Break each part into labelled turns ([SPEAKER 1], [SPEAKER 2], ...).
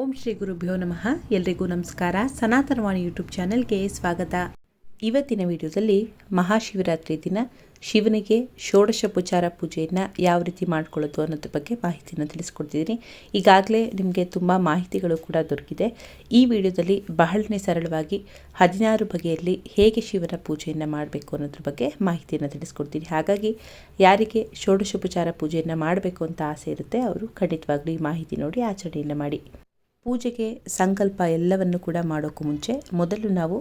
[SPEAKER 1] ಓಂ ಶ್ರೀ ಗುರುಭ್ಯೋ ನಮಃ. ಎಲ್ರಿಗೂ ನಮಸ್ಕಾರ. ಸನಾತನವಾಣಿ ಯೂಟ್ಯೂಬ್ ಚಾನೆಲ್ಗೆ ಸ್ವಾಗತ. ಇವತ್ತಿನ ವಿಡಿಯೋದಲ್ಲಿ ಮಹಾಶಿವರಾತ್ರಿ ದಿನ ಶಿವನಿಗೆ ಷೋಡಶೋಪಚಾರ ಪೂಜೆಯನ್ನು ಯಾವ ರೀತಿ ಮಾಡ್ಕೊಳ್ಳೋದು ಅನ್ನೋದ್ರ ಬಗ್ಗೆ ಮಾಹಿತಿಯನ್ನು ತಿಳಿಸ್ಕೊಡ್ತಿದ್ದೀನಿ. ಈಗಾಗಲೇ ನಿಮಗೆ ತುಂಬ ಮಾಹಿತಿಗಳು ಕೂಡ ದೊರಕಿದೆ. ಈ ವಿಡಿಯೋದಲ್ಲಿ ಬಹಳನೇ ಸರಳವಾಗಿ ಹದಿನಾರು ಬಗೆಯಲ್ಲಿ ಹೇಗೆ ಶಿವನ ಪೂಜೆಯನ್ನು ಮಾಡಬೇಕು ಅನ್ನೋದ್ರ ಬಗ್ಗೆ ಮಾಹಿತಿಯನ್ನು ತಿಳಿಸ್ಕೊಡ್ತೀನಿ. ಹಾಗಾಗಿ ಯಾರಿಗೆ ಷೋಡಶೋಪಚಾರ ಪೂಜೆಯನ್ನು ಮಾಡಬೇಕು ಅಂತ ಆಸೆ ಇರುತ್ತೆ, ಅವರು ಖಂಡಿತವಾಗ್ಲೂ ಈ ಮಾಹಿತಿ ನೋಡಿ ಆಚರಣೆಯನ್ನು ಮಾಡಿ. ಪೂಜೆಗೆ ಸಂಕಲ್ಪ ಎಲ್ಲವನ್ನು ಕೂಡ ಮಾಡೋಕ್ಕೂ ಮುಂಚೆ ಮೊದಲು ನಾವು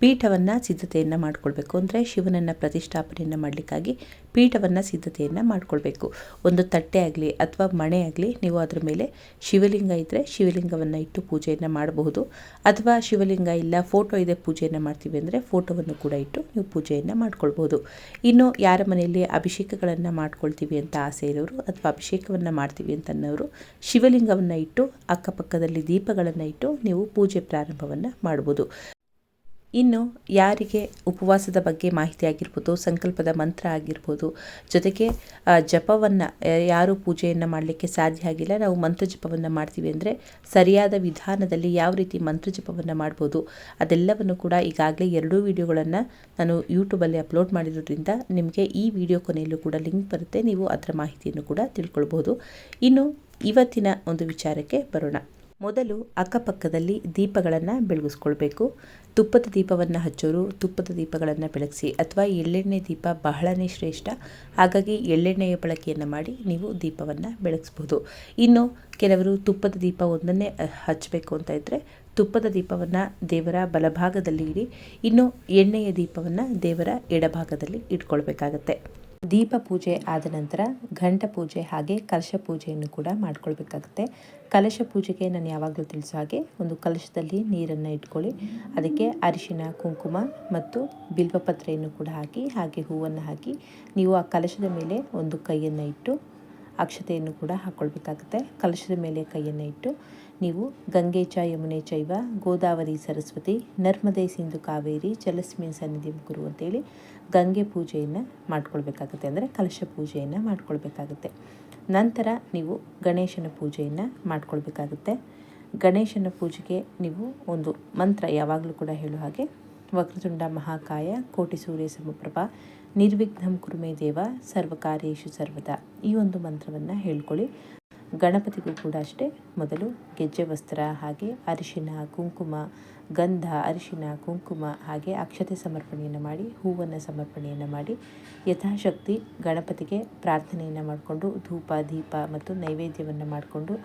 [SPEAKER 1] ಪೀಠವನ್ನು ಸಿದ್ಧತೆಯನ್ನು ಮಾಡಿಕೊಳ್ಬೇಕು. ಅಂದರೆ ಶಿವನನ್ನು ಪ್ರತಿಷ್ಠಾಪನೆಯನ್ನು ಮಾಡಲಿಕ್ಕಾಗಿ ಪೀಠವನ್ನು ಸಿದ್ಧತೆಯನ್ನು ಮಾಡಿಕೊಳ್ಬೇಕು. ಒಂದು ತಟ್ಟೆ ಆಗಲಿ ಅಥವಾ ಮಣೆ ಆಗಲಿ ನೀವು ಅದರ ಮೇಲೆ ಶಿವಲಿಂಗ ಇದ್ದರೆ ಶಿವಲಿಂಗವನ್ನು ಇಟ್ಟು ಪೂಜೆಯನ್ನು ಮಾಡಬಹುದು. ಅಥವಾ ಶಿವಲಿಂಗ ಇಲ್ಲ, ಫೋಟೋ ಇದೆ ಪೂಜೆಯನ್ನು ಮಾಡ್ತೀವಿ ಅಂದರೆ ಫೋಟೋವನ್ನು ಕೂಡ ಇಟ್ಟು ನೀವು ಪೂಜೆಯನ್ನು ಮಾಡ್ಕೊಳ್ಬೋದು ಇನ್ನು ಯಾರ ಮನೆಯಲ್ಲಿ ಅಭಿಷೇಕಗಳನ್ನು ಮಾಡ್ಕೊಳ್ತೀವಿ ಅಂತ ಆಸೆ ಇರೋರು ಅಥವಾ ಅಭಿಷೇಕವನ್ನು ಮಾಡ್ತೀವಿ ಅಂತನ್ನೋರು ಶಿವಲಿಂಗವನ್ನು ಇಟ್ಟು ಅಕ್ಕಪಕ್ಕದಲ್ಲಿ ದೀಪಗಳನ್ನು ಇಟ್ಟು ನೀವು ಪೂಜೆ ಪ್ರಾರಂಭವನ್ನು ಮಾಡ್ಬೋದು. ಇನ್ನು ಯಾರಿಗೆ ಉಪವಾಸದ ಬಗ್ಗೆ ಮಾಹಿತಿ ಆಗಿರ್ಬೋದು, ಸಂಕಲ್ಪದ ಮಂತ್ರ ಆಗಿರ್ಬೋದು, ಜೊತೆಗೆ ಜಪವನ್ನು ಯಾರು ಪೂಜೆಯನ್ನು ಮಾಡಲಿಕ್ಕೆ ಸಾಧ್ಯ ಆಗಿಲ್ಲ, ನಾವು ಮಂತ್ರ ಜಪವನ್ನು ಮಾಡ್ತೀವಿ ಅಂದರೆ ಸರಿಯಾದ ವಿಧಾನದಲ್ಲಿ ಯಾವ ರೀತಿ ಮಂತ್ರ ಜಪವನ್ನು ಮಾಡ್ಬೋದು, ಅದೆಲ್ಲವನ್ನು ಕೂಡ ಈಗಾಗಲೇ ಎರಡೂ ವಿಡಿಯೋಗಳನ್ನು ನಾನು ಯೂಟ್ಯೂಬಲ್ಲಿ ಅಪ್ಲೋಡ್ ಮಾಡಿರೋದ್ರಿಂದ ನಿಮಗೆ ಈ ವಿಡಿಯೋ ಕೊನೆಯಲ್ಲೂ ಕೂಡ ಲಿಂಕ್ ಬರುತ್ತೆ, ನೀವು ಅದರ ಮಾಹಿತಿಯನ್ನು ಕೂಡ ತಿಳ್ಕೊಳ್ಬೋದು. ಇನ್ನು ಇವತ್ತಿನ ಒಂದು ವಿಚಾರಕ್ಕೆ ಬರೋಣ. ಮೊದಲು ಅಕ್ಕಪಕ್ಕದಲ್ಲಿ ದೀಪಗಳನ್ನು ಬೆಳಗಿಸ್ಕೊಳ್ಬೇಕು. ತುಪ್ಪದ ದೀಪವನ್ನು ಹಚ್ಚೋರು, ತುಪ್ಪದ ದೀಪಗಳನ್ನು ಬೆಳಗಿಸಿ ಅಥವಾ ಎಳ್ಳೆಣ್ಣೆ ದೀಪ ಬಹಳನೇ ಶ್ರೇಷ್ಠ. ಹಾಗಾಗಿ ಎಳ್ಳೆಣ್ಣೆಯ ಬಳಕೆಯನ್ನು ಮಾಡಿ ನೀವು ದೀಪವನ್ನು ಬೆಳಗಿಸ್ಬೋದು. ಇನ್ನು ಕೆಲವರು ತುಪ್ಪದ ದೀಪ ಒಂದನ್ನೇ ಹಚ್ಚಬೇಕು ಅಂತ ಇದ್ದರೆ ತುಪ್ಪದ ದೀಪವನ್ನು ದೇವರ ಬಲಭಾಗದಲ್ಲಿ ಇಡಿ. ಇನ್ನು ಎಣ್ಣೆಯ ದೀಪವನ್ನು ದೇವರ ಎಡಭಾಗದಲ್ಲಿ ಇಟ್ಕೊಳ್ಬೇಕಾಗತ್ತೆ. ದೀಪ ಪೂಜೆ ಆದ ನಂತರ ಘಂಟ ಪೂಜೆ ಹಾಗೆ ಕಲಶ ಪೂಜೆಯನ್ನು ಕೂಡ ಮಾಡ್ಕೊಳ್ಬೇಕಾಗುತ್ತೆ. ಕಲಶ ಪೂಜೆಗೆ ನಾನು ಯಾವಾಗಲೂ ತಿಳಿಸೋ ಹಾಗೆ ಒಂದು ಕಲಶದಲ್ಲಿ ನೀರನ್ನು ಇಟ್ಕೊಳ್ಳಿ. ಅದಕ್ಕೆ ಅರಿಶಿನ, ಕುಂಕುಮ ಮತ್ತು ಬಿಲ್ವಪತ್ರೆಯನ್ನು ಕೂಡ ಹಾಕಿ ಹಾಗೆ ಹೂವನ್ನು ಹಾಕಿ ನೀವು ಆ ಕಲಶದ ಮೇಲೆ ಒಂದು ಕೈಯನ್ನು ಇಟ್ಟು ಅಕ್ಷತೆಯನ್ನು ಕೂಡ ಹಾಕ್ಕೊಳ್ಬೇಕಾಗುತ್ತೆ ಕಲಶದ ಮೇಲೆ ಕೈಯನ್ನು ಇಟ್ಟು ನೀವು ಗಂಗೆ ಚ ಯಮುನೆ ಚೈವ ಗೋದಾವರಿ ಸರಸ್ವತಿ ನರ್ಮದೆ ಸಿಂಧು ಕಾವೇರಿ ಜಲಸ್ಮಿನ್ ಸನ್ನಿಧಿ ಗುರು ಅಂತೇಳಿ ಗಂಗೆ ಪೂಜೆಯನ್ನು ಮಾಡ್ಕೊಳ್ಬೇಕಾಗುತ್ತೆ. ಅಂದರೆ ಕಲಶ ಪೂಜೆಯನ್ನು ಮಾಡ್ಕೊಳ್ಬೇಕಾಗುತ್ತೆ. ನಂತರ ನೀವು ಗಣೇಶನ ಪೂಜೆಯನ್ನು ಮಾಡ್ಕೊಳ್ಬೇಕಾಗುತ್ತೆ. ಗಣೇಶನ ಪೂಜೆಗೆ ನೀವು ಒಂದು ಮಂತ್ರ ಯಾವಾಗಲೂ ಕೂಡ ಹೇಳೋ ಹಾಗೆ ವಕ್ರತುಂಡ ಮಹಾಕಾಯ ಕೋಟಿ ಸೂರ್ಯ ಸಮಪ್ರಭಾ ನಿರ್ವಿಘ್ನಂ ಕುರುಮೆ ದೇವ ಸರ್ವಕಾರ್ಯೇಶು ಸರ್ವದ. ಈ ಒಂದು ಮಂತ್ರವನ್ನು ಹೇಳ್ಕೊಳ್ಳಿ. ಗಣಪತಿಗೂ ಕೂಡ ಅಷ್ಟೇ. ಮೊದಲು ಗೆಜ್ಜೆ ವಸ್ತ್ರ, ಹಾಗೆ ಅರಿಶಿನ, ಕುಂಕುಮ, ಗಂಧ, ಅರಿಶಿನ, ಕುಂಕುಮ, ಹಾಗೆ ಅಕ್ಷತೆ ಸಮರ್ಪಣೆಯನ್ನು ಮಾಡಿ, ಹೂವನ್ನು ಸಮರ್ಪಣೆಯನ್ನು ಮಾಡಿ, ಯಥಾಶಕ್ತಿ ಗಣಪತಿಗೆ ಪ್ರಾರ್ಥನೆಯನ್ನು ಮಾಡಿಕೊಂಡು, ಧೂಪ, ದೀಪ ಮತ್ತು ನೈವೇದ್ಯವನ್ನು ಮಾಡಿಕೊಂಡು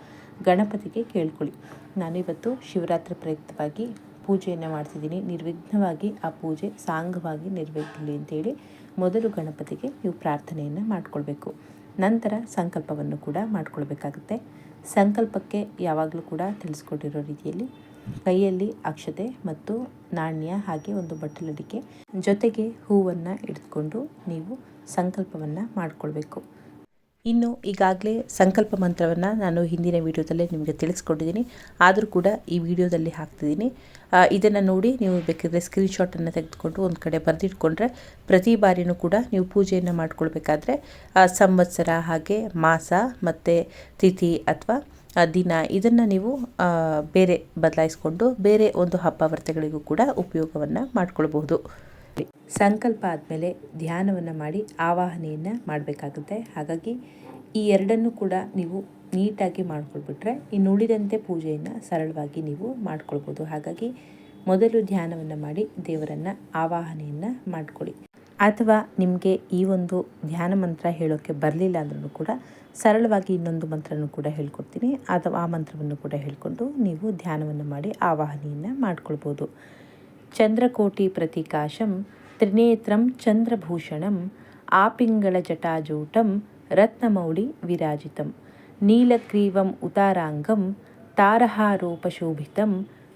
[SPEAKER 1] ಗಣಪತಿಗೆ ಕೇಳ್ಕೊಳ್ಳಿ. ನಾನಿವತ್ತು ಶಿವರಾತ್ರಿ ಪ್ರಯುಕ್ತವಾಗಿ ಪೂಜೆಯನ್ನು ಮಾಡ್ತಿದ್ದೀನಿ. ನಿರ್ವಿಘ್ನವಾಗಿ ಆ ಪೂಜೆ ಸಾಂಗವಾಗಿ ನೆರವೇರಲಿ ಅಂತೇಳಿ ಮೊದಲು ಗಣಪತಿಗೆ ನೀವು ಪ್ರಾರ್ಥನೆಯನ್ನು ಮಾಡಿಕೊಳ್ಬೇಕು. ನಂತರ ಸಂಕಲ್ಪವನ್ನು ಕೂಡ ಮಾಡಿಕೊಳ್ಬೇಕಾಗುತ್ತೆ. ಸಂಕಲ್ಪಕ್ಕೆ ಯಾವಾಗಲೂ ಕೂಡ ತಿಳಿಸ್ಕೊಟ್ಟಿರೋ ರೀತಿಯಲ್ಲಿ ಕೈಯಲ್ಲಿ ಅಕ್ಷತೆ ಮತ್ತು ನಾಣ್ಯ ಹಾಗೆ ಒಂದು ಬಟ್ಟಲಡಿಕೆ ಜೊತೆಗೆ ಹೂವನ್ನು ಹಿಡಿದುಕೊಂಡು ನೀವು ಸಂಕಲ್ಪವನ್ನು ಮಾಡಿಕೊಳ್ಬೇಕು. ಇನ್ನು ಈಗಾಗಲೇ ಸಂಕಲ್ಪ ಮಂತ್ರವನ್ನು ನಾನು ಹಿಂದಿನ ವಿಡಿಯೋದಲ್ಲೇ ನಿಮಗೆ ತಿಳಿಸ್ಕೊಂಡಿದ್ದೀನಿ. ಆದರೂ ಕೂಡ ಈ ವಿಡಿಯೋದಲ್ಲಿ ಹಾಕ್ತಿದ್ದೀನಿ. ಇದನ್ನು ನೋಡಿ ನೀವು ಬೇಕಿದ್ರೆ ಸ್ಕ್ರೀನ್ಶಾಟನ್ನು ತೆಗೆದುಕೊಂಡು ಒಂದು ಕಡೆ ಬರೆದಿಟ್ಕೊಂಡ್ರೆ ಪ್ರತಿ ಬಾರಿನೂ ಕೂಡ ನೀವು ಪೂಜೆಯನ್ನು ಮಾಡ್ಕೊಳ್ಬೇಕಾದ್ರೆ ಸಂವತ್ಸರ ಹಾಗೆ ಮಾಸ ಮತ್ತು ತಿಥಿ ಅಥವಾ ದಿನ ಇದನ್ನು ನೀವು ಬೇರೆ ಬದಲಾಯಿಸ್ಕೊಂಡು ಬೇರೆ ಒಂದು ಹಬ್ಬ ವ್ರತಗಳಿಗೂ ಕೂಡ ಉಪಯೋಗವನ್ನು ಮಾಡ್ಕೊಳ್ಬಹುದು. ಸಂಕಲ್ಪ ಆದಮೇಲೆ ಧ್ಯಾನವನ್ನು ಮಾಡಿ ಆವಾಹನೆಯನ್ನು ಮಾಡಬೇಕಾಗುತ್ತೆ. ಹಾಗಾಗಿ ಈ ಎರಡನ್ನು ಕೂಡ ನೀವು ನೀಟಾಗಿ ಮಾಡಿಕೊಳ್ಬಿಟ್ರೆ ಇನ್ನು ಉಳಿದಂತೆ ಪೂಜೆಯನ್ನು ಸರಳವಾಗಿ ನೀವು ಮಾಡ್ಕೊಳ್ಬೋದು. ಹಾಗಾಗಿ ಮೊದಲು ಧ್ಯಾನವನ್ನು ಮಾಡಿ ದೇವರನ್ನು ಆವಾಹನೆಯನ್ನು ಮಾಡಿಕೊಳ್ಳಿ. ಅಥವಾ ನಿಮಗೆ ಈ ಒಂದು ಧ್ಯಾನ ಮಂತ್ರ ಹೇಳೋಕ್ಕೆ ಬರಲಿಲ್ಲ ಅಂದ್ರೂ ಕೂಡ ಸರಳವಾಗಿ ಇನ್ನೊಂದು ಮಂತ್ರನೂ ಕೂಡ ಹೇಳ್ಕೊಡ್ತೀನಿ. ಅಥವಾ ಆ ಮಂತ್ರವನ್ನು ಕೂಡ ಹೇಳಿಕೊಂಡು ನೀವು ಧ್ಯಾನವನ್ನು ಮಾಡಿ ಆವಾಹನೆಯನ್ನು ಮಾಡ್ಕೊಳ್ಬೋದು. చంద్రకోటి ప్రతికాశం త్రినేత్రం చంద్రభూషణం ఆపింగళజటాజూటం రత్నమౌళి విరాజితం నీలగ్రీవం ఉతారాంగం తారహారూపశోభితం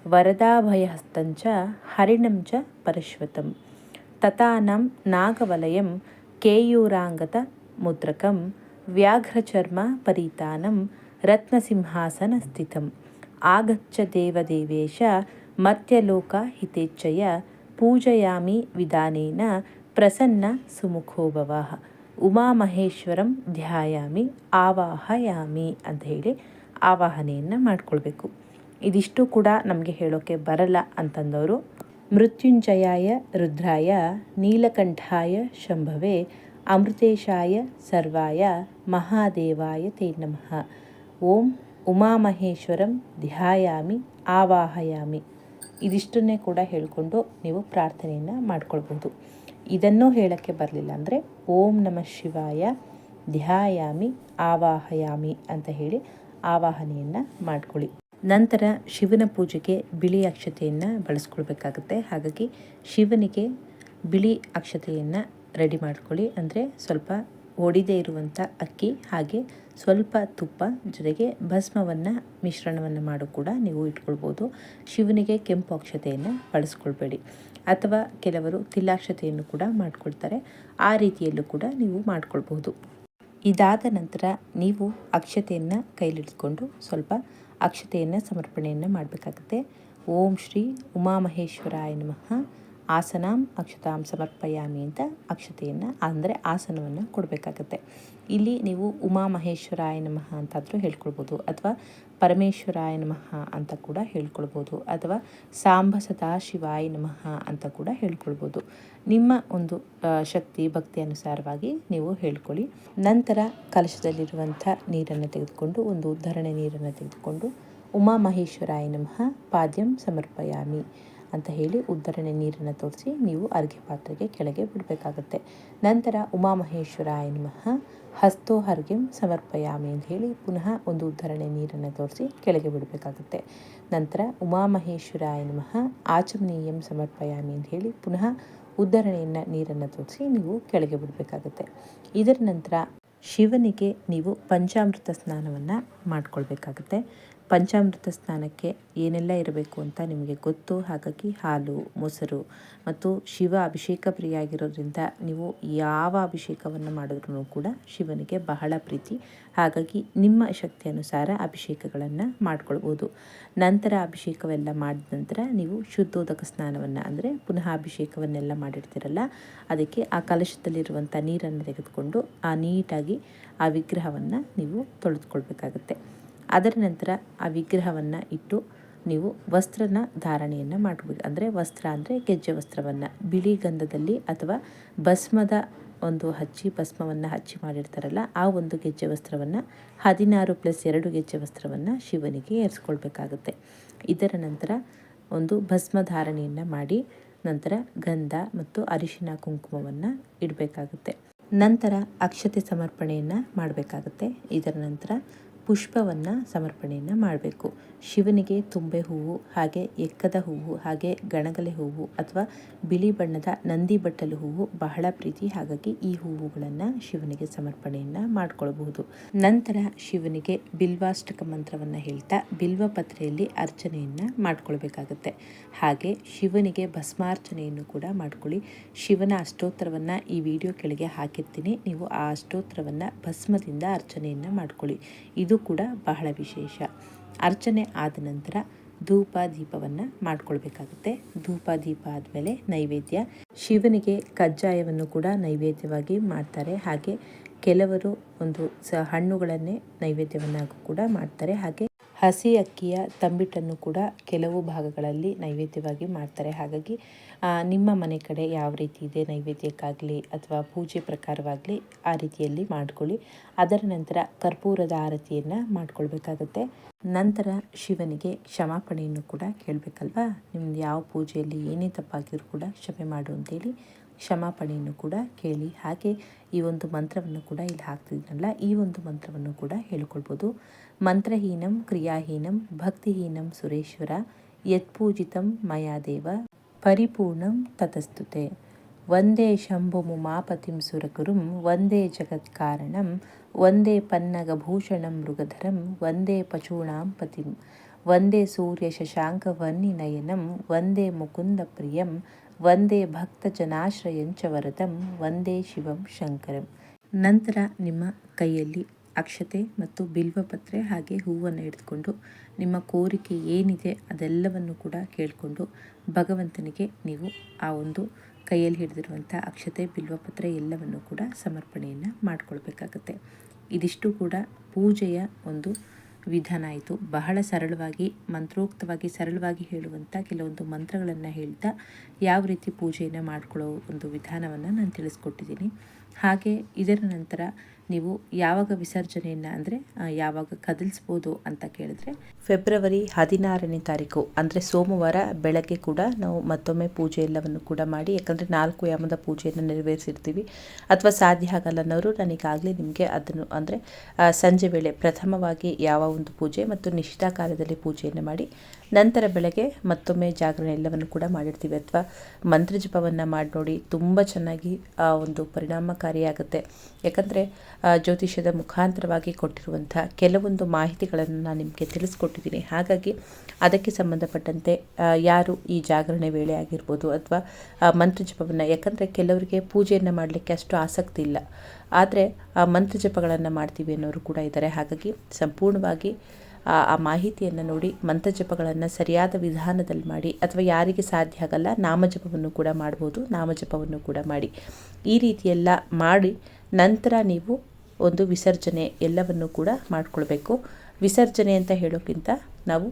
[SPEAKER 1] వరదాభయహస్తంచ హరిణం చ పరశ్వతం తతానం నాగవలయం కేయూరాంగత ముద్రకం వ్యాఘ్రచర్మ పరీతానం రత్నసింహాసనస్థితం ఆగచ్చ దేవదేవేశ ಮರ್ತ್ಯಲೋಕ ಹಿತೇಚ್ಛಯ ಪೂಜಯಾಮಿ ವಿಧಾನೇನ ಪ್ರಸನ್ನ ಸುಮುಖೋಭವ. ಉಮಾಮಹೇಶ್ವರಂ ಧ್ಯಾಯಾಮಿ ಆವಾಹಯಾಮಿ ಅಂತ ಹೇಳಿ ಆವಾಹನೆಯನ್ನು ಮಾಡಿಕೊಳ್ಬೇಕು. ಇದಿಷ್ಟು ಕೂಡ ನಮಗೆ ಹೇಳೋಕ್ಕೆ ಬರಲ್ಲ ಅಂತಂದವರು. ಮೃತ್ಯುಂಜಯಾಯ ರುದ್ರಾಯ ನೀಲಕಂಠಾಯ ಶಂಭವೇ ಅಮೃತೇಶಾಯ ಸರ್ವಾಯ ಮಹಾದೇವಾಯ ತೇ ನಮಃ. ಓಂ ಉಮಾಮಹೇಶ್ವರಂ ಧ್ಯಾಯಾಮಿ ಆವಾಹಯಾಮಿ. ಇದಿಷ್ಟನ್ನೇ ಕೂಡ ಹೇಳಿಕೊಂಡು ನೀವು ಪ್ರಾರ್ಥನೆಯನ್ನು ಮಾಡ್ಕೊಳ್ಬೋದು ಇದನ್ನು ಹೇಳೋಕ್ಕೆ ಬರಲಿಲ್ಲ ಅಂದರೆ, ಓಂ ನಮಃ ಶಿವಾಯ, ಧ್ಯಾಯಾಮಿ, ಆವಾಹಯಾಮಿ ಅಂತ ಹೇಳಿ ಆವಾಹನೆಯನ್ನು ಮಾಡ್ಕೊಳ್ಳಿ. ನಂತರ ಶಿವನ ಪೂಜೆಗೆ ಬಿಳಿ ಅಕ್ಷತೆಯನ್ನು ಬಳಸ್ಕೊಳ್ಬೇಕಾಗುತ್ತೆ. ಹಾಗಾಗಿ ಶಿವನಿಗೆ ಬಿಳಿ ಅಕ್ಷತೆಯನ್ನು ರೆಡಿ ಮಾಡ್ಕೊಳ್ಳಿ. ಅಂದರೆ ಸ್ವಲ್ಪ ಒಡಿದೇ ಇರುವಂಥ ಅಕ್ಕಿ ಹಾಗೆ ಸ್ವಲ್ಪ ತುಪ್ಪ, ಜೊತೆಗೆ ಭಸ್ಮವನ್ನು, ಮಿಶ್ರಣವನ್ನು ಮಾಡು ಕೂಡ ನೀವು ಇಟ್ಕೊಳ್ಬೋದು. ಶಿವನಿಗೆ ಕೆಂಪು ಅಕ್ಷತೆಯನ್ನು ಬಳಸ್ಕೊಳ್ಬೇಡಿ. ಅಥವಾ ಕೆಲವರು ತಿಲಾಕ್ಷತೆಯನ್ನು ಕೂಡ ಮಾಡ್ಕೊಳ್ತಾರೆ. ಆ ರೀತಿಯಲ್ಲೂ ಕೂಡ ನೀವು ಮಾಡ್ಕೊಳ್ಬಹುದು. ಇದಾದ ನಂತರ ನೀವು ಅಕ್ಷತೆಯನ್ನು ಕೈಲಿಡ್ಕೊಂಡು ಸ್ವಲ್ಪ ಅಕ್ಷತೆಯನ್ನು ಸಮರ್ಪಣೆಯನ್ನು ಮಾಡಬೇಕಾಗುತ್ತೆ. ಓಂ ಶ್ರೀ ಉಮಾಮಹೇಶ್ವರಾಯ ನಮಃ. ಆಸನಾಂ ಅಕ್ಷತಾಂ ಸಮರ್ಪಯಾಮಿ ಅಂತ ಅಕ್ಷತೆಯನ್ನು, ಅಂದರೆ ಆಸನವನ್ನು ಕೊಡಬೇಕಾಗತ್ತೆ. ಇಲ್ಲಿ ನೀವು ಉಮಾಮಹೇಶ್ವರಾಯ ನಮಃ ಅಂತಾದರೂ ಹೇಳ್ಕೊಳ್ಬೋದು, ಅಥವಾ ಪರಮೇಶ್ವರಾಯ ನಮಃ ಅಂತ ಕೂಡ ಹೇಳ್ಕೊಳ್ಬೋದು, ಅಥವಾ ಸಾಂಬ ಸದಾಶಿವಾಯ ನಮಃ ಅಂತ ಕೂಡ ಹೇಳ್ಕೊಳ್ಬೋದು. ನಿಮ್ಮ ಒಂದು ಶಕ್ತಿ, ಭಕ್ತಿ ಅನುಸಾರವಾಗಿ ನೀವು ಹೇಳ್ಕೊಳ್ಳಿ. ನಂತರ ಕಲಶದಲ್ಲಿರುವಂಥ ನೀರನ್ನು ತೆಗೆದುಕೊಂಡು, ಒಂದು ಉದ್ಧರಣೆ ನೀರನ್ನು ತೆಗೆದುಕೊಂಡು ಉಮಾಮಹೇಶ್ವರಾಯ ನಮಃ ಪಾದ್ಯಂ ಸಮರ್ಪಯಾಮಿ. ಅಂತ ಹೇಳಿ ಉದ್ದರಣೆ ನೀರನ್ನು ತೋರಿಸಿ ನೀವು ಅರ್ಘ್ಯ ಪಾತ್ರೆಗೆ ಕೆಳಗೆ ಬಿಡಬೇಕಾಗುತ್ತೆ. ನಂತರ ಉಮಾಮಹೇಶ್ವರಾಯ ನಮಃ ಹಸ್ತೋ ಹರ್ಗ್ಯಂ ಸಮರ್ಪಯಾಮಿ ಅಂತ ಹೇಳಿ ಪುನಃ ಒಂದು ಉದ್ಧರಣೆ ನೀರನ್ನು ತೋರಿಸಿ ಕೆಳಗೆ ಬಿಡಬೇಕಾಗುತ್ತೆ. ನಂತರ ಉಮಾಮಹೇಶ್ವರಾಯ ನಮಃ ಆಚಮನೀಯಂ ಸಮರ್ಪಯಾಮಿ ಅಂತ ಹೇಳಿ ಪುನಃ ಉದ್ಧರಣೆಯನ್ನು ನೀರನ್ನು ತೋರಿಸಿ ನೀವು ಕೆಳಗೆ ಬಿಡಬೇಕಾಗುತ್ತೆ. ಇದರ ನಂತರ ಶಿವನಿಗೆ ನೀವು ಪಂಚಾಮೃತ ಸ್ನಾನವನ್ನು ಮಾಡ್ಕೊಳ್ಬೇಕಾಗುತ್ತೆ. ಪಂಚಾಮೃತ ಸ್ನಾನಕ್ಕೆ ಏನೆಲ್ಲ ಇರಬೇಕು ಅಂತ ನಿಮಗೆ ಗೊತ್ತು? ಹಾಗಾಗಿ ಹಾಲು, ಮೊಸರು ಮತ್ತು ಶಿವ ಅಭಿಷೇಕ ಪ್ರಿಯ ಆಗಿರೋದ್ರಿಂದ ನೀವು ಯಾವ ಅಭಿಷೇಕವನ್ನು ಮಾಡಿದ್ರೂ ಕೂಡ ಶಿವನಿಗೆ ಬಹಳ ಪ್ರೀತಿ. ಹಾಗಾಗಿ ನಿಮ್ಮ ಶಕ್ತಿ ಅನುಸಾರ ಅಭಿಷೇಕಗಳನ್ನು ಮಾಡ್ಕೊಳ್ಬೋದು. ನಂತರ ಅಭಿಷೇಕವೆಲ್ಲ ಮಾಡಿದ ನಂತರ ನೀವು ಶುದ್ಧೋದಕ ಸ್ನಾನವನ್ನು ಅಂದರೆ ಪುನಃ ಅಭಿಷೇಕವನ್ನೆಲ್ಲ ಮಾಡಿರ್ತೀರಲ್ಲ, ಅದಕ್ಕೆ ಆ ಕಲಶದಲ್ಲಿರುವಂಥ ನೀರನ್ನು ತೆಗೆದುಕೊಂಡು ಆ ನೀಟಾಗಿ ಆ ವಿಗ್ರಹವನ್ನು ನೀವು ತೊಳೆದುಕೊಳ್ಬೇಕಾಗತ್ತೆ. ಅದರ ನಂತರ ಆ ವಿಗ್ರಹವನ್ನು ಇಟ್ಟು ನೀವು ವಸ್ತ್ರನ ಧಾರಣೆಯನ್ನು ಮಾಡಬೇಕು ಅಂದರೆ ವಸ್ತ್ರ ಅಂದರೆ ಗೆಜ್ಜೆ ವಸ್ತ್ರವನ್ನು. ಬಿಳಿ ಗಂಧದಲ್ಲಿ ಅಥವಾ ಭಸ್ಮದ ಒಂದು ಹಚ್ಚಿ ಭಸ್ಮವನ್ನು ಹಚ್ಚಿ ಮಾಡಿರ್ತಾರಲ್ಲ, ಆ ಒಂದು ಗೆಜ್ಜೆ ವಸ್ತ್ರವನ್ನು ಹದಿನಾರು ಪ್ಲಸ್ ಎರಡು ಗೆಜ್ಜೆ ವಸ್ತ್ರವನ್ನು ಶಿವನಿಗೆ ಏರಿಸ್ಕೊಳ್ಬೇಕಾಗುತ್ತೆ. ಇದರ ನಂತರ ಒಂದು ಭಸ್ಮ ಧಾರಣೆಯನ್ನು ಮಾಡಿ ನಂತರ ಗಂಧ ಮತ್ತು ಅರಿಶಿನ ಕುಂಕುಮವನ್ನು ಇಡಬೇಕಾಗುತ್ತೆ. ನಂತರ ಅಕ್ಷತೆ ಸಮರ್ಪಣೆಯನ್ನು ಮಾಡಬೇಕಾಗುತ್ತೆ. ಇದರ ನಂತರ ಪುಷ್ಪವನ್ನು ಸಮರ್ಪಣೆಯನ್ನು ಮಾಡಬೇಕು. ಶಿವನಿಗೆ ತುಂಬೆ ಹೂವು, ಹಾಗೆ ಎಕ್ಕದ ಹೂವು, ಹಾಗೆ ಗಣಗಲೆ ಹೂವು ಅಥವಾ ಬಿಳಿ ಬಣ್ಣದ ನಂದಿ ಬಟ್ಟಲು ಹೂವು ಬಹಳ ಪ್ರೀತಿ. ಹಾಗಾಗಿ ಈ ಹೂವುಗಳನ್ನು ಶಿವನಿಗೆ ಸಮರ್ಪಣೆಯನ್ನು ಮಾಡಿಕೊಳ್ಬಹುದು. ನಂತರ ಶಿವನಿಗೆ ಬಿಲ್ವಾಷ್ಟಕ ಮಂತ್ರವನ್ನು ಹೇಳ್ತಾ ಬಿಲ್ವ ಪತ್ರೆಯಲ್ಲಿ ಅರ್ಚನೆಯನ್ನು ಮಾಡಿಕೊಳ್ಬೇಕಾಗತ್ತೆ. ಹಾಗೆ ಶಿವನಿಗೆ ಭಸ್ಮಾರ್ಚನೆಯನ್ನು ಕೂಡ ಮಾಡ್ಕೊಳ್ಳಿ. ಶಿವನ ಅಷ್ಟೋತ್ತರವನ್ನು ಈ ವಿಡಿಯೋ ಕೆಳಗೆ ಹಾಕಿರ್ತೀನಿ. ನೀವು ಆ ಅಷ್ಟೋತ್ತರವನ್ನು ಭಸ್ಮದಿಂದ ಅರ್ಚನೆಯನ್ನು ಮಾಡ್ಕೊಳ್ಳಿ. ಇದು ಕೂಡ ಬಹಳ ವಿಶೇಷ. ಅರ್ಚನೆ ಆದ ನಂತರ ಧೂಪ ದೀಪವನ್ನು ಮಾಡ್ಕೊಳ್ಬೇಕಾಗುತ್ತೆ. ಧೂಪ ದೀಪ ಆದಮೇಲೆ ನೈವೇದ್ಯ. ಶಿವನಿಗೆ ಕಜ್ಜಾಯವನ್ನು ಕೂಡ ನೈವೇದ್ಯವಾಗಿ ಮಾಡ್ತಾರೆ. ಹಾಗೆ ಕೆಲವರು ಒಂದು ಸ ಹಣ್ಣುಗಳನ್ನೇ ನೈವೇದ್ಯವನ್ನಾಗೂ ಕೂಡ ಮಾಡ್ತಾರೆ. ಹಾಗೆ ಹಸಿ ಅಕ್ಕಿಯ ತಂಬಿಟ್ಟನ್ನು ಕೂಡ ಕೆಲವು ಭಾಗಗಳಲ್ಲಿ ನೈವೇದ್ಯವಾಗಿ ಮಾಡ್ತಾರೆ. ಹಾಗಾಗಿ ನಿಮ್ಮ ಮನೆ ಕಡೆ ಯಾವ ರೀತಿ ಇದೆ ನೈವೇದ್ಯಕ್ಕಾಗಲಿ ಅಥವಾ ಪೂಜೆ ಪ್ರಕಾರವಾಗಲಿ ಆ ರೀತಿಯಲ್ಲಿ ಮಾಡ್ಕೊಳ್ಳಿ. ಅದರ ನಂತರ ಕರ್ಪೂರದ ಆರತಿಯನ್ನು ಮಾಡ್ಕೊಳ್ಬೇಕಾಗತ್ತೆ. ನಂತರ ಶಿವನಿಗೆ ಕ್ಷಮಾಪಣೆಯನ್ನು ಕೂಡ ಕೇಳಬೇಕಲ್ವಾ? ನಿಮ್ದು ಯಾವ ಪೂಜೆಯಲ್ಲಿ ಏನೇ ತಪ್ಪಾಗಿದ್ರು ಕೂಡ ಕ್ಷಮೆ ಮಾಡು ಅಂತೇಳಿ ಕ್ಷಮಾಪಣೆಯನ್ನು ಕೂಡ ಕೇಳಿ. ಹಾಗೆ ಈ ಒಂದು ಮಂತ್ರವನ್ನು ಕೂಡ ಇಲ್ಲಿ ಹಾಕ್ತಿದ್ನಲ್ಲ, ಈ ಒಂದು ಮಂತ್ರವನ್ನು ಕೂಡ ಹೇಳ್ಕೊಳ್ಬೋದು. ಮಂತ್ರಹೀನಂ, ಕ್ರಿಯಾಹೀನಂ, ಭಕ್ತಿಹೀನಂ ಸುರೇಶ್ವರ, ಯತ್ಪೂಜಿತಂ ಮಯಾದೇವ ಪರಿಪೂರ್ಣಂ ತತಸ್ತುತೆ. ವಂದೇ ಶಂಭುಮುಮಾಪತಿಂ ಸುರಕುರುಂ, ವಂದೇ ಜಗತ್ಕಾರಣಂ, ವಂದೇ ಪನ್ನಗಭೂಷಣಂ ಮೃಗಧರಂ, ವಂದೇ ಪಚೂಣಾಂ ಪತಿಂ ವಂದೇ ಸೂರ್ಯ ಶಶಾಂಕವನ್ನಿನಯನಂ ವಂದೇ ಮುಕುಂದ ಪ್ರಿಯಂ ವಂದೇ ಭಕ್ತಜನಾಶ್ರಯಂಚ ವರದಂ, ವಂದೇ ಶಿವಂ ಶಂಕರಂ. ನಂತರ ನಿಮ್ಮ ಕೈಯಲ್ಲಿ ಅಕ್ಷತೆ ಮತ್ತು ಬಿಲ್ವಪತ್ರೆ ಹಾಗೆ ಹೂವನ್ನು ಹಿಡಿದುಕೊಂಡು ನಿಮ್ಮ ಕೋರಿಕೆ ಏನಿದೆ ಅದೆಲ್ಲವನ್ನು ಕೂಡ ಕೇಳಿಕೊಂಡು ಭಗವಂತನಿಗೆ ನೀವು ಆ ಒಂದು ಕೈಯಲ್ಲಿ ಹಿಡಿದಿರುವಂಥ ಅಕ್ಷತೆ ಬಿಲ್ವಪತ್ರೆ ಎಲ್ಲವನ್ನು ಕೂಡ ಸಮರ್ಪಣೆಯನ್ನು ಮಾಡಿಕೊಳ್ಬೇಕಾಗತ್ತೆ. ಇದಿಷ್ಟು ಕೂಡ ಪೂಜೆಯ ಒಂದು ವಿಧಾನ ಆಯಿತು. ಬಹಳ ಸರಳವಾಗಿ, ಮಂತ್ರೋಕ್ತವಾಗಿ ಸರಳವಾಗಿ ಹೇಳುವಂಥ ಕೆಲವೊಂದು ಮಂತ್ರಗಳನ್ನು ಹೇಳ್ತಾ ಯಾವ ರೀತಿ ಪೂಜೆಯನ್ನು ಮಾಡ್ಕೊಳ್ಳೋ ಒಂದು ವಿಧಾನವನ್ನು ನಾನು ತಿಳಿಸ್ಕೊಟ್ಟಿದ್ದೀನಿ. ಹಾಗೆ ಇದರ ನಂತರ ನೀವು ಯಾವಾಗ ವಿಸರ್ಜನೆಯನ್ನು ಅಂದರೆ ಯಾವಾಗ ಕದಲಿಸ್ಬೋದು ಅಂತ ಕೇಳಿದ್ರೆ. ಫೆಬ್ರವರಿ ಹದಿನಾರನೇ ತಾರೀಕು, ಅಂದರೆ ಸೋಮವಾರ ಬೆಳಗ್ಗೆ ಕೂಡ ನಾವು ಮತ್ತೊಮ್ಮೆ ಪೂಜೆ ಎಲ್ಲವನ್ನು ಕೂಡ ಮಾಡಿ, ಯಾಕಂದರೆ ನಾಲ್ಕು ಯಾಮದ ಪೂಜೆಯನ್ನು ನೆರವೇರಿಸಿರ್ತೀವಿ. ಅಥವಾ ಸಾಧ್ಯ ಆಗಲ್ಲ ಅನ್ನೋರು ನನಗಾಗಲೇ ನಿಮಗೆ ಅದನ್ನು, ಅಂದರೆ ಸಂಜೆ ವೇಳೆ ಪ್ರಥಮವಾಗಿ ಯಾವ ಒಂದು ಪೂಜೆ ಮತ್ತು ನಿಶ್ಚಿತ ಕಾಲದಲ್ಲಿ ಪೂಜೆಯನ್ನು ಮಾಡಿ, ನಂತರ ಬೆಳಗ್ಗೆ ಮತ್ತೊಮ್ಮೆ ಜಾಗರಣೆ ಎಲ್ಲವನ್ನು ಕೂಡ ಮಾಡಿರ್ತೀವಿ. ಅಥವಾ ಮಂತ್ರ ಜಪವನ್ನು ಮಾಡಿ ನೋಡಿ ತುಂಬ ಚೆನ್ನಾಗಿ ಒಂದು ಪರಿಣಾಮಕಾರಿಯಾಗುತ್ತೆ. ಯಾಕಂದರೆ ಜ್ಯೋತಿಷ್ಯದ ಮುಖಾಂತರವಾಗಿ ಕೊಟ್ಟಿರುವಂಥ ಕೆಲವೊಂದು ಮಾಹಿತಿಗಳನ್ನು ನಾನು ನಿಮಗೆ ತಿಳಿಸ್ಕೊಟ್ಟಿದ್ದೀನಿ. ಹಾಗಾಗಿ ಅದಕ್ಕೆ ಸಂಬಂಧಪಟ್ಟಂತೆ ಯಾರು ಈ ಜಾಗರಣೆ ವೇಳೆ ಆಗಿರ್ಬೋದು ಅಥವಾ ಮಂತ್ರಜಪವನ್ನು, ಯಾಕಂದರೆ ಕೆಲವರಿಗೆ ಪೂಜೆಯನ್ನು ಮಾಡಲಿಕ್ಕೆ ಅಷ್ಟು ಆಸಕ್ತಿ ಇಲ್ಲ. ಆದರೆ, ಆ, ಮಂತ್ರಜಪಗಳನ್ನು ಮಾಡ್ತೀವಿ ಅನ್ನೋರು ಕೂಡ ಇದ್ದಾರೆ. ಹಾಗಾಗಿ ಸಂಪೂರ್ಣವಾಗಿ ಆ ಮಾಹಿತಿಯನ್ನು ನೋಡಿ, ಮಂತ್ರಜಪಗಳನ್ನು ಸರಿಯಾದ ವಿಧಾನದಲ್ಲಿ ಮಾಡಿ, ಅಥವಾ ಯಾರಿಗೆ ಸಾಧ್ಯ ಆಗಲ್ಲ, ನಾಮಜಪವನ್ನು ಕೂಡ ಮಾಡ್ಬೋದು, ನಾಮಜಪವನ್ನು ಕೂಡ ಮಾಡಿ. ಈ ರೀತಿಯೆಲ್ಲ ಮಾಡಿ ನಂತರ ನೀವು ಒಂದು ವಿಸರ್ಜನೆ ಎಲ್ಲವನ್ನು ಕೂಡ ಮಾಡಿಕೊಳ್ಬೇಕು. ವಿಸರ್ಜನೆ ಅಂತ ಹೇಳೋಕ್ಕಿಂತ ನಾವು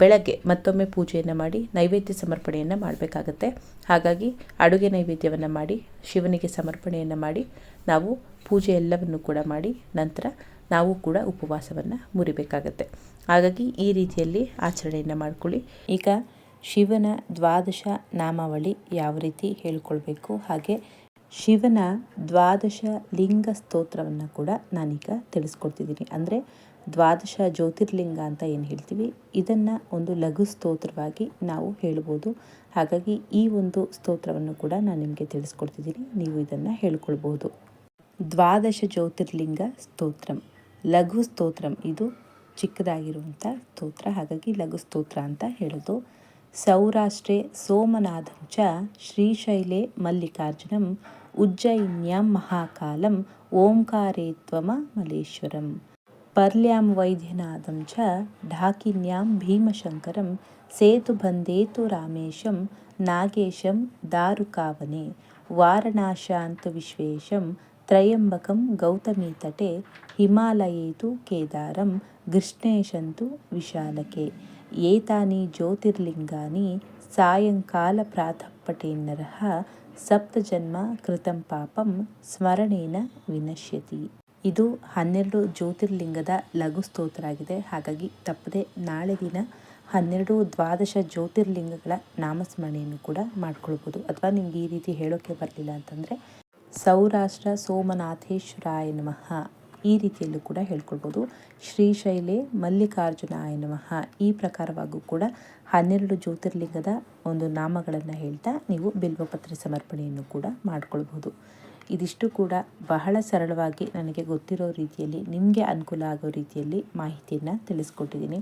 [SPEAKER 1] ಬೆಳಗ್ಗೆ ಮತ್ತೊಮ್ಮೆ ಪೂಜೆಯನ್ನು ಮಾಡಿ ನೈವೇದ್ಯ ಸಮರ್ಪಣೆಯನ್ನು ಮಾಡಬೇಕಾಗತ್ತೆ. ಹಾಗಾಗಿ ಅಡುಗೆ ನೈವೇದ್ಯವನ್ನು ಮಾಡಿ, ಶಿವನಿಗೆ ಸಮರ್ಪಣೆಯನ್ನು ಮಾಡಿ, ನಾವು ಪೂಜೆ ಎಲ್ಲವನ್ನು ಕೂಡ ಮಾಡಿ ನಂತರ ನಾವು ಕೂಡ ಉಪವಾಸವನ್ನು ಮುರಿಬೇಕಾಗತ್ತೆ. ಹಾಗಾಗಿ ಈ ರೀತಿಯಲ್ಲಿ ಆಚರಣೆಯನ್ನು ಮಾಡ್ಕೊಳ್ಳಿ. ಈಗ ಶಿವನ ದ್ವಾದಶ ನಾಮಾವಳಿ ಯಾವ ರೀತಿ ಹೇಳ್ಕೊಳ್ಬೇಕು ಹಾಗೆ ಶಿವನ ದ್ವಾದಶ ಲಿಂಗ ಸ್ತೋತ್ರವನ್ನು ಕೂಡ ನಾನೀಗ ತಿಳಿಸ್ಕೊಡ್ತಿದ್ದೀನಿ. ಅಂದರೆ ದ್ವಾದಶ ಜ್ಯೋತಿರ್ಲಿಂಗ ಅಂತ ಏನು ಹೇಳ್ತೀವಿ? ಇದನ್ನು ಒಂದು ಲಘು ಸ್ತೋತ್ರವಾಗಿ ನಾವು ಹೇಳ್ಬೋದು. ಹಾಗಾಗಿ ಈ ಒಂದು ಸ್ತೋತ್ರವನ್ನು ಕೂಡ ನಾನು ನಿಮಗೆ ತಿಳಿಸ್ಕೊಡ್ತಿದ್ದೀನಿ. ನೀವು ಇದನ್ನು ಹೇಳ್ಕೊಳ್ಬೋದು. ದ್ವಾದಶ ಜ್ಯೋತಿರ್ಲಿಂಗ ಸ್ತೋತ್ರಂ. ಲಘು ಸ್ತೋತ್ರಂ ಇದು ಚಿಕ್ಕದಾಗಿರುವಂಥ ಸ್ತೋತ್ರ. ಹಾಗಾಗಿ ಲಘು ಸ್ತೋತ್ರ ಅಂತ ಹೇಳೋದು. ಸೌರಾಷ್ಟ್ರೆ ಸೋಮನಾಥಂಚ ಶ್ರೀಶೈಲೆ ಮಲ್ಲಿಕಾರ್ಜುನಂ ఉజ్జయిన్యాం మహాకాలం ఓంకారేత్వమ మలేశ్వరం. పర్ల్యాం వైద్యనాథం చ ఢాకిన్యాం భీమశంకరం సేతుబంధేతు రామేశం నాగేశం దారుకావనే వారణాశాంత విశ్వేశం త్రయంబకం గౌతమీతటే హిమాలయేతు కేదారం గృష్ణేశంతు విశాలకే ఏతాని జ్యోతిర్లింగాని సాయంకాల ప్రాతఃపటేన్నర ಸಪ್ತಜನ್ಮ ಕೃತಂ ಪಾಪಂ ಸ್ಮರಣೇನ ವಿನಶ್ಯತಿ. ಇದು ಹನ್ನೆರಡು ಜ್ಯೋತಿರ್ಲಿಂಗದ ಲಘು ಸ್ತೋತ್ರ ಆಗಿದೆ ಹಾಗಾಗಿ ತಪ್ಪದೆ ನಾಳೆ ದಿನ ಹನ್ನೆರಡು ದ್ವಾದಶ ಜ್ಯೋತಿರ್ಲಿಂಗಗಳ ನಾಮಸ್ಮರಣೆಯನ್ನು ಕೂಡ ಮಾಡ್ಕೊಳ್ಬೋದು. ಅಥವಾ ನಿಮ್ಗೆ ಈ ರೀತಿ ಹೇಳೋಕ್ಕೆ ಬರಲಿಲ್ಲ ಅಂತಂದರೆ, ಸೌರಾಷ್ಟ್ರ ಸೋಮನಾಥೇಶ್ವರಾಯ ನಮಃ ಈ ರೀತಿಯಲ್ಲೂ ಕೂಡ ಹೇಳ್ಕೊಳ್ಬೋದು. ಶ್ರೀಶೈಲೆ ಮಲ್ಲಿಕಾರ್ಜುನಾಯ ನಮಃ. ಈ ಪ್ರಕಾರವಾಗೂ ಕೂಡ ಹನ್ನೆರಡು ಜ್ಯೋತಿರ್ಲಿಂಗದ ಒಂದು ನಾಮಗಳನ್ನು ಹೇಳ್ತಾ ನೀವು ಬಿಲ್ವಪತ್ರ ಸಮರ್ಪಣೆಯನ್ನು ಕೂಡ ಮಾಡ್ಕೊಳ್ಬೋದು. ಇದಿಷ್ಟು ಕೂಡ ಬಹಳ ಸರಳವಾಗಿ ನನಗೆ ಗೊತ್ತಿರೋ ರೀತಿಯಲ್ಲಿ, ನಿಮಗೆ ಅನುಕೂಲ ಆಗೋ ರೀತಿಯಲ್ಲಿ ಮಾಹಿತಿಯನ್ನು ತಿಳಿಸ್ಕೊಟ್ಟಿದ್ದೀನಿ.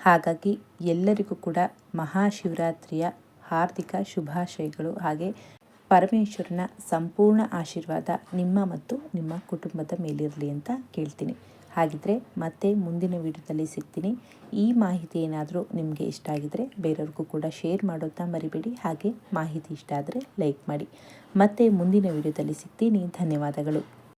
[SPEAKER 1] ಹಾಗಾಗಿ ಎಲ್ಲರಿಗೂ ಕೂಡ ಮಹಾಶಿವರಾತ್ರಿಯ ಹಾರ್ದಿಕ ಶುಭಾಶಯಗಳು. ಹಾಗೆ ಪರಮೇಶ್ವರನ ಸಂಪೂರ್ಣ ಆಶೀರ್ವಾದ ನಿಮ್ಮ ಮತ್ತು ನಿಮ್ಮ ಕುಟುಂಬದ ಮೇಲಿರಲಿ ಅಂತ ಕೇಳ್ತೀನಿ. ಹಾಗಿದ್ರೆ ಮತ್ತೆ ಮುಂದಿನ ವಿಡಿಯೋದಲ್ಲಿ ಸಿಗ್ತೀನಿ. ಈ ಮಾಹಿತಿ ಏನಾದರೂ ನಿಮಗೆ ಇಷ್ಟ ಆಗಿದರೆ ಬೇರೆಯವ್ರಿಗೂ ಕೂಡ ಶೇರ್ ಮಾಡೋದನ್ನ ಮರಿಬೇಡಿ. ಹಾಗೆ ಮಾಹಿತಿ ಇಷ್ಟ ಆದರೆ ಲೈಕ್ ಮಾಡಿ. ಮತ್ತೆ ಮುಂದಿನ ವಿಡಿಯೋದಲ್ಲಿ ಸಿಗ್ತೀನಿ. ಧನ್ಯವಾದಗಳು.